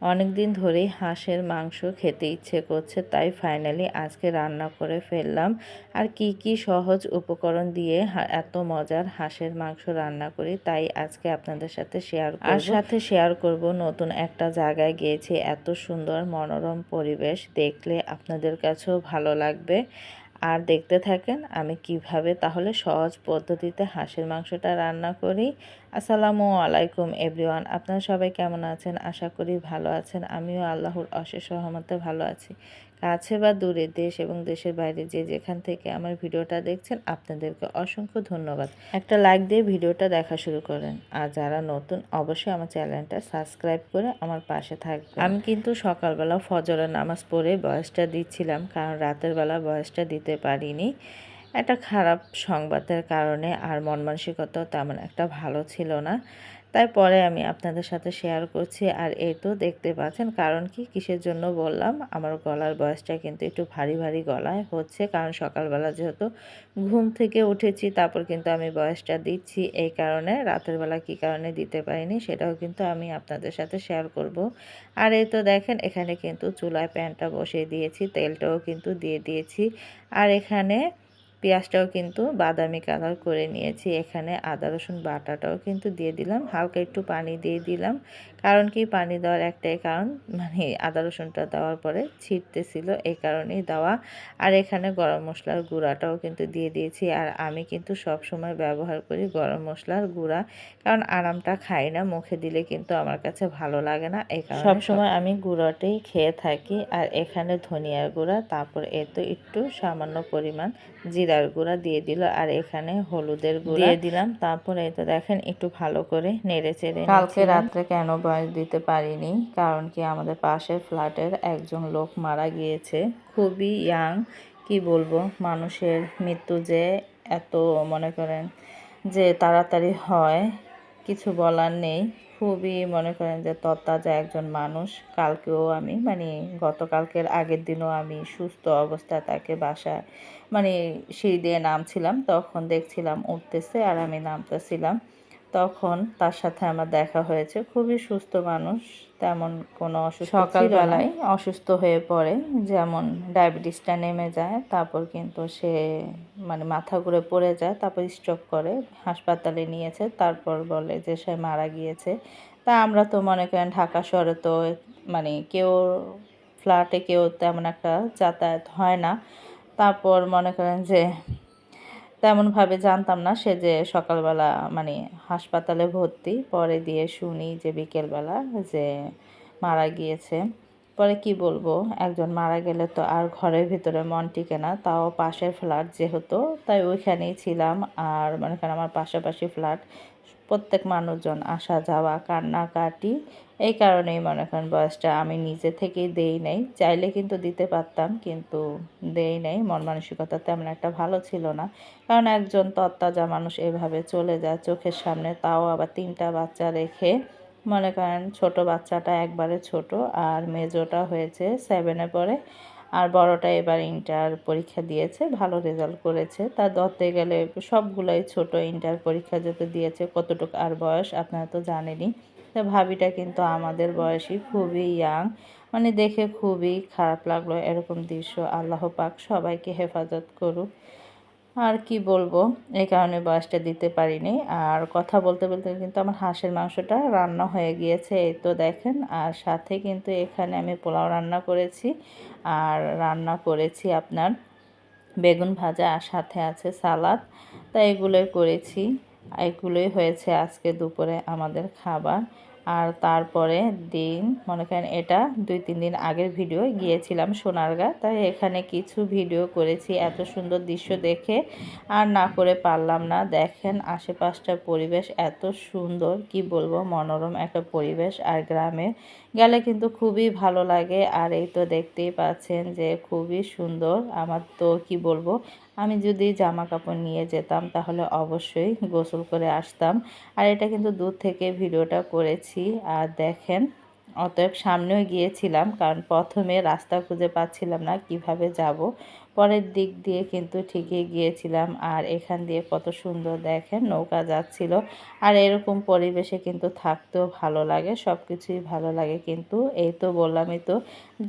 অনেক দিন ধরেই হাঁসের মাংস খেতে ইচ্ছে করছে, তাই ফাইনালি আজকে রান্না করে ফেললাম। আর কি কি সহজ উপকরণ দিয়ে এত মজার হাঁসের মাংস রান্না করি, তাই আজকে আপনাদের সাথে শেয়ার আর সাথে শেয়ার করব নতুন একটা জায়গায় গিয়েছি, এত সুন্দর মনোরম পরিবেশ, দেখলে আপনাদের কাছেও ভালো লাগবে। আর দেখতে থাকেন আমি কীভাবে তাহলে সহজ পদ্ধতিতে হাঁসের মাংসটা রান্না করি। আসসালামু আলাইকুম এভরিওয়ান, আপনারা সবাই কেমন আছেন? আশা করি ভালো আছেন। আমিও আল্লাহর অশেষ সহমতে ভালো আছি। কাছে বা দূরে দেশ এবং দেশের বাইরে যে যেখান থেকে আমার ভিডিওটা দেখছেন, আপনাদেরকে অসংখ্য ধন্যবাদ। একটা লাইক দিয়ে ভিডিওটা দেখা শুরু করেন। আর যারা নতুন, অবশ্যই আমার চ্যানেলটা সাবস্ক্রাইব করে আমার পাশে থাকবেন। আমি কিন্তু সকালবেলা ফজরের নামাজ পড়ে বয়সটা দিচ্ছিলাম, কারণ রাতের বেলা বয়সটা দিতে পারিনি। একটা খারাপ সংবাদের কারণে আর মন মানসিকতাও তেমন একটা ভালো ছিল না। তাই পরে আমি আপনাদের সাথে শেয়ার করছি। আর এই তো দেখতে পাচ্ছেন, কারণ কি? কিসের জন্য বললাম, আমার গলার বয়সটা কিন্তু একটু ভারী ভারী গলায় হচ্ছে। কারণ সকালবেলা যেহেতু ঘুম থেকে উঠেছি, তারপর কিন্তু আমি বয়সটা দিচ্ছি। এই কারণে, রাতের বেলা কী কারণে দিতে পারিনি, সেটাও কিন্তু আমি আপনাদের সাথে শেয়ার করব। আর এই তো দেখেন, এখানে কিন্তু চুলায় প্যানটা বসিয়ে দিয়েছি, তেলটাও কিন্তু দিয়ে দিয়েছি। আর এখানে পেঁয়াজটাও কিন্তু বাদামি কালার করে নিয়েছি। এখানে আদা রসুন বাটাটাও কিন্তু দিয়ে দিলাম। হালকা একটু পানি দিয়ে দিলাম। কারণ কি? পানি দেওয়ার একটাই কারণ মানে আদা রসুনটা দেওয়ার পরে ছিটতেছিল এই কারণেই দেওয়া। আর এখানে গরম মশলার গুঁড়াটাও কিন্তু দিয়ে দিয়েছি। আর আমি কিন্তু সব সময় ব্যবহার করি গরম মশলার গুঁড়া। কারণ আরামটা খাই না মুখে দিলে কিন্তু আমার কাছে ভালো লাগে না। এই কারণে সবসময় আমি গুঁড়াটাই খেয়ে থাকি। আর এখানে ধনিয়ার গুঁড়া তারপর এ তো একটু সামান্য পরিমাণ জিরার গুঁড়া দিয়ে দিল আর এখানে হলুদের গুঁড়া দিয়ে দিলাম। তারপরে তো দেখেন একটু ভালো করে নেড়ে চেড়ে কালকে রাত্রে কেন বয়স দিতে পারিনি? কারণ কি আমাদের পাশের ফ্ল্যাটের একজন লোক মারা গিয়েছে। খুবই ইয়াং কি বলব? মানুষের মৃত্যু যে এত মনে করেন যে তাড়াতাড়ি হয় কিছু বলার নেই। খুবই মনে করেন যে তত্তাজা একজন মানুষ। কালকেও আমি মানে গতকালকের আগের দিনও আমি সুস্থ অবস্থায় তাকে বাসায় মানে সিঁড়ি দিয়ে নামছিলাম। তখন দেখছিলাম উঠতেছে আর আমি নামতেছিলাম। তখন তার সাথে আমার দেখা হয়েছে। খুবই সুস্থ মানুষ তেমন কোনো অসুস্থ সকালবেলায়? অসুস্থ হয়ে পড়ে যেমন ডায়াবেটিসটা নেমে যায় তারপর কিন্তু সে মানে মাথা ঘুরে পড়ে যায় তারপর স্ট্রোক করে হাসপাতালে নিয়েছে তারপর বলে যে সে মারা গিয়েছে। তা আমরা তো মনে করেন ঢাকা শহরে তো মানে কেউ ফ্ল্যাটে কেউ তেমন একটা যাতায়াত হয় না। তারপর মনে করেন যে তেমনভাবে জানতাম না, সে যে সকালবেলা মানে হাসপাতালে ভর্তি, পরে দিয়ে শুনি যে বিকেলবেলা যে মারা গিয়েছে। পরে কি বলব, একজন মারা গেলে তো আর ঘরের ভিতরে মন টিকে না, তাও পাশের ফ্ল্যাট যেহেতু, তাই ওইখানেই ছিলাম। আর মনে করেন আমার পাশাপাশি ফ্ল্যাট প্রত্যেক মানুষজন আসা, যাওয়া কান্নাকাটি এই কারণেই মনে করেন বয়সটা আমি নিজে থেকেই দেই নাই। চাইলে কিন্তু দিতে পারতাম, কিন্তু দেই নাই। মন মানসিকতা তেমন একটা ভালো ছিল না। কারণ একজন তত্তাজা মানুষ এভাবে চলে যায় চোখের সামনে, তাও আবার তিনটা বাচ্চা রেখে। মনে করেন ছোট বাচ্চাটা একবারে ছোট, আর মেজোটা হয়েছে সেভেনে পড়ে। আর বড়টা এবার ইন্টার পরীক্ষা দিয়েছে, ভালো রেজাল্ট করেছে। তা ধরতে গেলে সবগুলোই ছোট ইন্টার পরীক্ষা যত দিয়েছে, কতটুকু আর বয়স আপনারা তো জানেনই। তো ভাবিটা কিন্তু আমাদের বয়সী খুবই ইয়াং মানে দেখে খুবই খারাপ লাগল এরকম দৃশ্য। আল্লাহ পাক সবাইকে হেফাজত করুক। আর কি বলব? এই কারণে বয়সটা দিতে পারিনি। আর কথা বলতে বলতে কিন্তু আমার হাঁসের মাংসটা রান্না হয়ে গিয়েছে, এই তো দেখেন। আর সাথে কিন্তু এখানে আমি পোলাও রান্না করেছি। আর রান্না করেছি আপনার বেগুন ভাজা আর সাথে আছে সালাদ। তাই এগুলোই করেছি। এগুলোই হয়েছে আজকে দুপুরে আমাদের খাবার। আর তারপরে দিন, মনে করেন এটা দুই, তিন দিন আগের ভিডিও গিয়েছিলাম সোনারগা। তাই এখানে কিছু ভিডিও করেছি, এত সুন্দর দৃশ্য দেখে। আর না করে পারলাম না, দেখেন আশেপাশটার পরিবেশ এত সুন্দর, কি বলব, মনোরম একটা পরিবেশ। আর গ্রামে গেলে কিন্তু খুবই ভালো লাগে। আর এই তো দেখতেই পাচ্ছেন যে খুবই সুন্দর। আমার তো কি বলব, আমি যদি জামা কাপড় নিয়ে যেতাম তাহলে অবশ্যই গোসল করে আসতাম। আর এটা কিন্তু দূর থেকে ভিডিওটা করেছি। আর দেখেন, অতএব সামনেও গিয়েছিলাম কারণ প্রথমে রাস্তা খুঁজে পাচ্ছিলাম না কীভাবে যাব। পরের দিক দিয়ে কিন্তু ঠিকই গিয়েছিলাম। আর এখান দিয়ে কত সুন্দর দেখেন, নৌকা যাচ্ছিল। আর এরকম পরিবেশে কিন্তু থাকতেও ভালো লাগে সব কিছুই ভালো লাগে কিন্তু। এই তো বললামই তো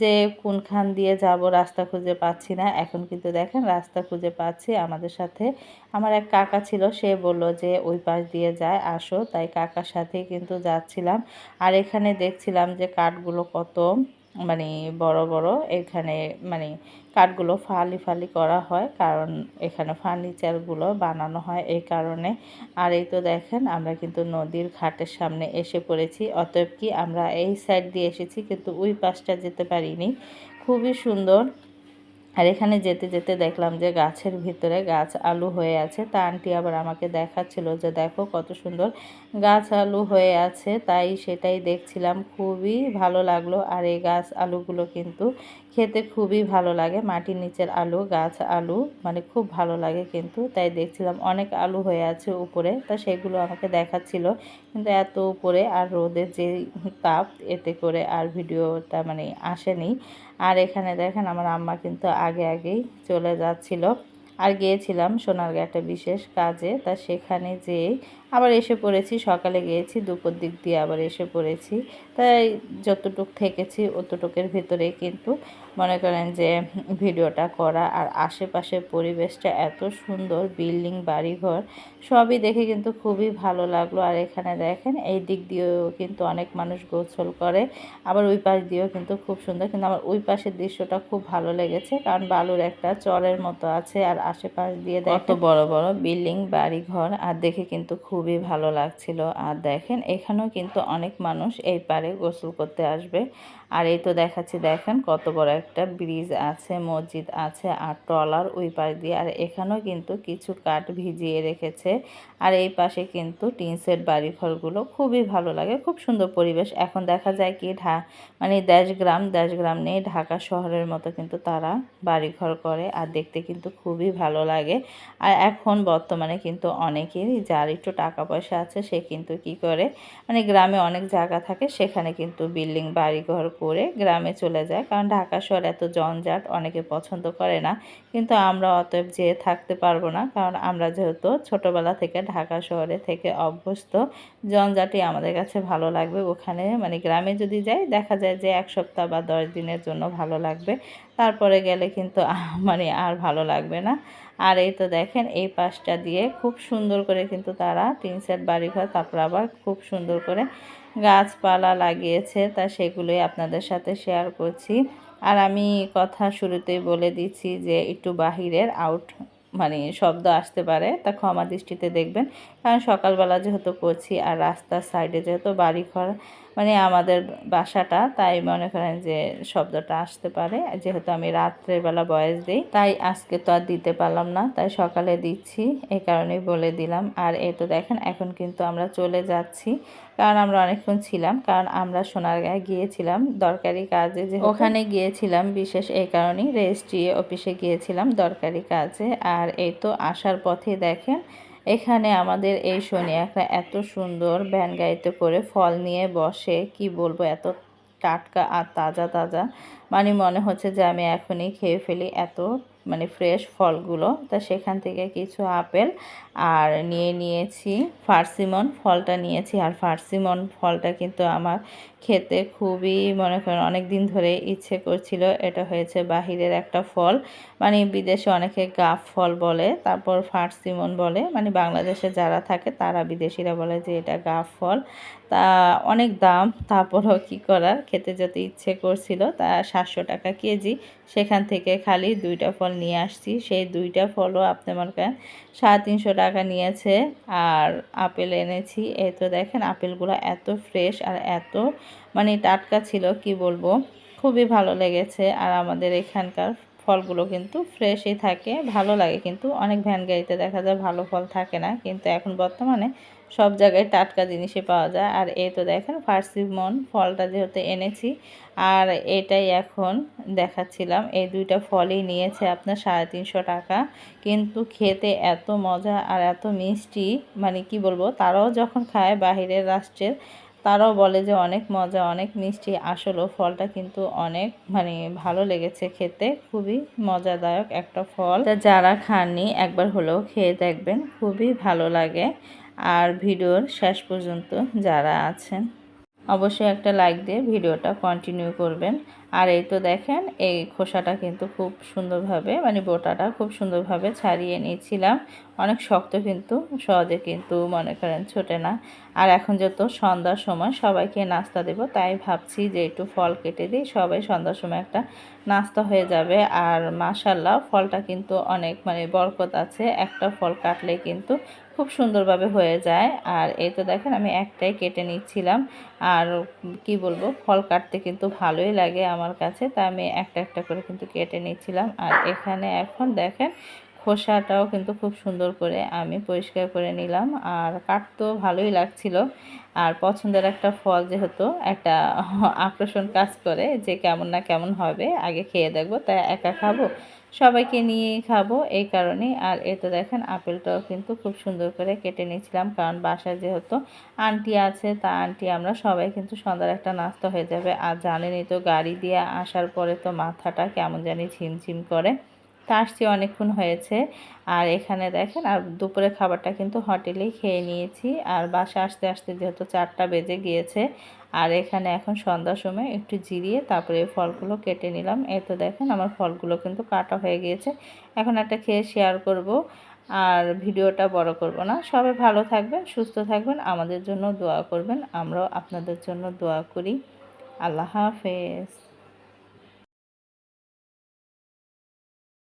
যে কোনখান দিয়ে যাব রাস্তা খুঁজে পাচ্ছি না। এখন কিন্তু দেখেন রাস্তা খুঁজে পাচ্ছি আমাদের সাথে। আমার এক কাকা ছিল, সে বলল যে ওই পাশ দিয়ে যায়, আসো। তাই কাকার সাথেই কিন্তু যাচ্ছিলাম। আর এখানে দেখছিলাম যে কাঠগুলো কত মানে বড় বড় এখানে মানে কাঠগুলো ফালি ফালি করা হয়, কারণ এখানে ফার্নিচারগুলো বানানো হয় এই কারণে। আর এই তো দেখেন, আমরা কিন্তু নদীর ঘাটের সামনে এসে পড়েছি, অতএব কি আমরা এই সাইড দিয়ে এসেছি, কিন্তু ওই পাশটা যেতে পারিনি। খুবই সুন্দর আর এখানে যেতে যেতে দেখলাম যে গাছের ভিতরে গাছ আলু হয়ে আছে। তা আন্টি আবার আমাকে দেখাচ্ছিল যে দেখো কত সুন্দর গাছ আলু হয়ে আছে। তাই সেটাই দেখছিলাম। খুবই ভালো লাগল। আর এই গাছ আলুগুলো কিন্তু খেতে খুবই ভালো লাগে। মাটির নিচের আলু, গাছ আলু মানে খুব ভালো লাগে কিন্তু। তাই দেখছিলাম অনেক আলু হয়ে আছে উপরে। তা সেগুলো আমাকে দেখাচ্ছিল। কিন্তু এত উপরে আর রোদের যে তাপ, এতে করে আর ভিডিওটা মানে আসেনি। আর এখানে দেখেন আমার আম্মা কিন্তু আগে আগেই চলে যাচ্ছিল। আর গিয়েছিলাম সোনারগাঁ একটা বিশেষ কাজে। তা সেখানে যেয়ে আবার এসে পড়েছি সকালে গিয়েছি দুপুর দিক দিয়ে আবার এসে পড়েছি। তাই যতটুক থেকেছি অতটুকের ভিতরে কিন্তু মনে করেন যে ভিডিওটা করা আর আশেপাশের পরিবেশটা এত সুন্দর বিল্ডিং বাড়িঘর সবই দেখে কিন্তু খুবই ভালো লাগল। আর এখানে দেখেন এই দিক দিয়েও কিন্তু অনেক মানুষ গোসল করে আবার ওই পাশ দিয়েও কিন্তু খুব সুন্দর। কিন্তু আমার ওই পাশের দৃশ্যটা খুব ভালো লেগেছে কারণ বালুর একটা চরের মতো আছে আর আশেপাশ দিয়ে কত বড় বড় বিল্ডিং বাড়িঘর আর দেখে কিন্তু খুবই ভালো লাগছিল। আর দেখেন এখানেও কিন্তু অনেক মানুষ এই পারে গোসল করতে আসবে। আর এই তো দেখাচ্ছি, দেখেন কত বড় একটা ব্রিজ আছে, মসজিদ আছে আর ট্রলার ওই পাশ দিয়ে। আর এখানেও কিন্তু কিছু কাঠ ভিজিয়ে রেখেছে। আর এই পাশে কিন্তু টিন সেট বাড়িঘরগুলো খুবই ভালো লাগে, খুব সুন্দর পরিবেশ। এখন দেখা যায় কি, ঢা মানে দেশগ্রাম দেশগ্রাম নেই, ঢাকা শহরের মতো কিন্তু তারা বাড়িঘর করে আর দেখতে কিন্তু খুবই ভালো লাগে। আর এখন বর্তমানে কিন্তু অনেকেরই যার একটু টাকা পয়সা আছে, সে কিন্তু কি করে মানে গ্রামে অনেক জায়গা থাকে, সেখানে কিন্তু বিল্ডিং বাড়িঘর করে গ্রামে চলে যায়। কারণ ঢাকা শহর এত জঞ্জাট, অনেকে পছন্দ করে না। কিন্তু আমরা অতএব যেয়ে থাকতে পারব না। কারণ আমরা যেহেতু ছোটোবেলা থেকে ঢাকা শহরে থেকে অভ্যস্ত, জঞ্জাটই আমাদের কাছে ভালো লাগবে। ওখানে মানে গ্রামে যদি যাই, দেখা যায় যে এক সপ্তাহ বা দশ দিনের জন্য ভালো লাগবে। তারপরে গেলে কিন্তু মানে আর ভালো লাগবে না। আর এই তো দেখেন, এই পাশটা দিয়ে খুব সুন্দর করে কিন্তু তারা তিন সেট বাড়িঘর, তারপর আবার খুব সুন্দর করে গাছপালা লাগিয়েছে, তা সেগুলোই আপনাদের সাথে শেয়ার করছি। আর আমি কথা শুরুতেই বলে দিচ্ছি যে, একটু বাহিরের আউট মানে শব্দ আসতে পারে, তা ক্ষমা দৃষ্টিতে দেখবেন। কারণ সকালবেলা যেহেতু করছি আর রাস্তার সাইডে যেহেতু বাড়িঘর মানে আমাদের বাসাটা, তাই মনে করেন যে শব্দটা আসতে পারে। যেহেতু আমি রাত্রের বেলা বয়স দিই, তাই আজকে তো আর দিতে পারলাম না, তাই সকালে দিচ্ছি এই কারণেই বলে দিলাম। আর এই তো দেখেন, এখন কিন্তু আমরা চলে যাচ্ছি। কারণ আমরা অনেকক্ষণ ছিলাম, কারণ আমরা সোনারগাঁয়ে গিয়েছিলাম দরকারি কাজে। যে ওখানে গিয়েছিলাম, বিশেষ এই কারণেই রেজিস্ট্রি অফিসে গিয়েছিলাম দরকারি কাজে। আর এই তো আসার পথে দেখেন, এখানে আমাদের এই একটা এত সুন্দর ভ্যান গাড়িতে করে ফল নিয়ে বসে, কি বলব, এত টাটকা আর তাজা তাজা। মানে মনে হচ্ছে যে আমি এখনই খেয়ে ফেলি, এত মানে ফ্রেশ ফলগুলো। তা সেখান থেকে কিছু আপেল আর নিয়ে নিয়েছি ফার্সিমন ফলটা নিয়েছি। আর ফার্সিমন ফলটা কিন্তু আমার খেতে খুবই মনে করেন অনেক দিন ধরে ইচ্ছে করছিল, এটা হয়েছে বাহিরের একটা ফল। মানে বিদেশে অনেকে গাফ ফল বলে, তারপর ফার্সিমন বলে। মানে বাংলাদেশে যারা থাকে তারা বিদেশিরা বলে যে এটা গাফ ফল। তা অনেক দাম, তারপরও কী করার? খেতে যেতে ইচ্ছে করছিল, তা সাতশো টাকা কেজি। সেখান থেকে খালি দুইটা ফল নিয়ে আসছি। সেই দুইটা ফলও আপনি করেন সাড়ে তিনশো টাকা নিয়েছে। আর আপেল এনেছি। এই তো দেখেন আপেলগুলো এত ফ্রেশ আর এত মানে টাটকা ছিল, কি বলব? খুবই ভালো লেগেছে। আর আমাদের এখানকার ফলগুলো কিন্তু ফ্রেশই থাকে। ভালো লাগে কিন্তু। অনেক ভ্যান গাড়িতে দেখা যায় ভালো ফল থাকে না। কিন্তু এখন বর্তমানে সব জায়গায় টাটকা জিনিসই পাওয়া যায়। আর এই তো দেখেন ফার্সি মন ফলটা যেহেতু এনেছি, আর এটাই এখন দেখাচ্ছিলাম। এই দুইটা ফলই নিয়েছে আপনার সাড়ে তিনশো টাকা। কিন্তু খেতে এত মজা আর এত মিষ্টি মানে কি বলব, তারাও যখন খায় বাহিরের রাষ্ট্রের, তারাও বলে যে অনেক মজা, অনেক মিষ্টি। আসলেও ফলটা কিন্তু অনেক মানে ভালো লেগেছে খেতে, খুবই মজাদায়ক একটা ফল। যারা খাননি, একবার হলেও খেয়ে দেখবেন, খুবই ভালো লাগে। আর ভিডিওর শেষ পর্যন্ত যারা আছেন অবশ্যই একটা লাইক দিয়ে ভিডিওটা কন্টিনিউ করবেন। আর এই তো দেখেন, এই খোসাটা কিন্তু খুব সুন্দরভাবে মানে বোটাটা খুব সুন্দরভাবে ছাড়িয়ে নিয়েছিলাম। অনেক শক্ত কিন্তু, সহজে কিন্তু মনে করেন ছোটে না। আর এখন যত সন্ধ্যার সময়, সবাইকে নাস্তা দেব, তাই ভাবছি যে একটু ফল কেটে দিই। সবাই সন্ধ্যার সময় একটা নাস্তা হয়ে যাবে। আর মাশাল্লাহ ফলটা কিন্তু অনেক মানে বরকত আছে। একটা ফল কাটলে কিন্তু খুব সুন্দরভাবে হয়ে যায়। আর এই তো দেখেন, আমি একটাই কেটে নিচ্ছিলাম। আর কি বলব, ফল কাটতে কিন্তু ভালোই লাগে আমার কাছে। তা আমি একটা একটা করে কিন্তু কেটে নিচ্ছিলাম। আর এখানে এখন দেখেন খোসাটাও কিন্তু খুব সুন্দর করে আমি পরিষ্কার করে নিলাম। আর কাটতেও ভালোই লাগছিল। আর পছন্দের একটা ফল যেহেতু একটা আকর্ষণ কাজ করে যে কেমন না কেমন হবে, আগে খেয়ে দেখব, তাই একা খাব। সবাইকে নিয়েই খাব এই কারণেই। আর এতে দেখেন, আপেলটাও কিন্তু খুব সুন্দর করে কেটে নিয়েছিলাম, কারণ বাসায় যেহেতু আন্টি আছে, তা আন্টি আমরা সবাই কিন্তু সন্ধ্যার একটা নাস্তা হয়ে যাবে। আর জানেনই তো, গাড়ি দিয়ে আসার পরে তো মাথাটা কেমন জানি ঝিমঝিম করে। তা আসছি অনেকক্ষণ হয়েছে। আর এখানে দেখেন, আর দুপুরে খাবারটা কিন্তু হোটেলেই খেয়ে নিয়েছি। আর বাসা আসতে আসতে যেহেতু চারটা বেজে গিয়েছে আর এখানে এখন সন্ধ্যার সময় একটু জিরিয়ে তারপরে ফলগুলো কেটে নিলাম। এ তো দেখেন আমার ফলগুলো কিন্তু কাটা হয়ে গিয়েছে। এখন একটা খেয়ে শেয়ার করব আর ভিডিওটা বড় করব না। সবাই ভালো থাকবেন, সুস্থ থাকবেন, আমাদের জন্য দোয়া করবেন। আমরাও আপনাদের জন্য দোয়া করি। আল্লাহ হাফেজ।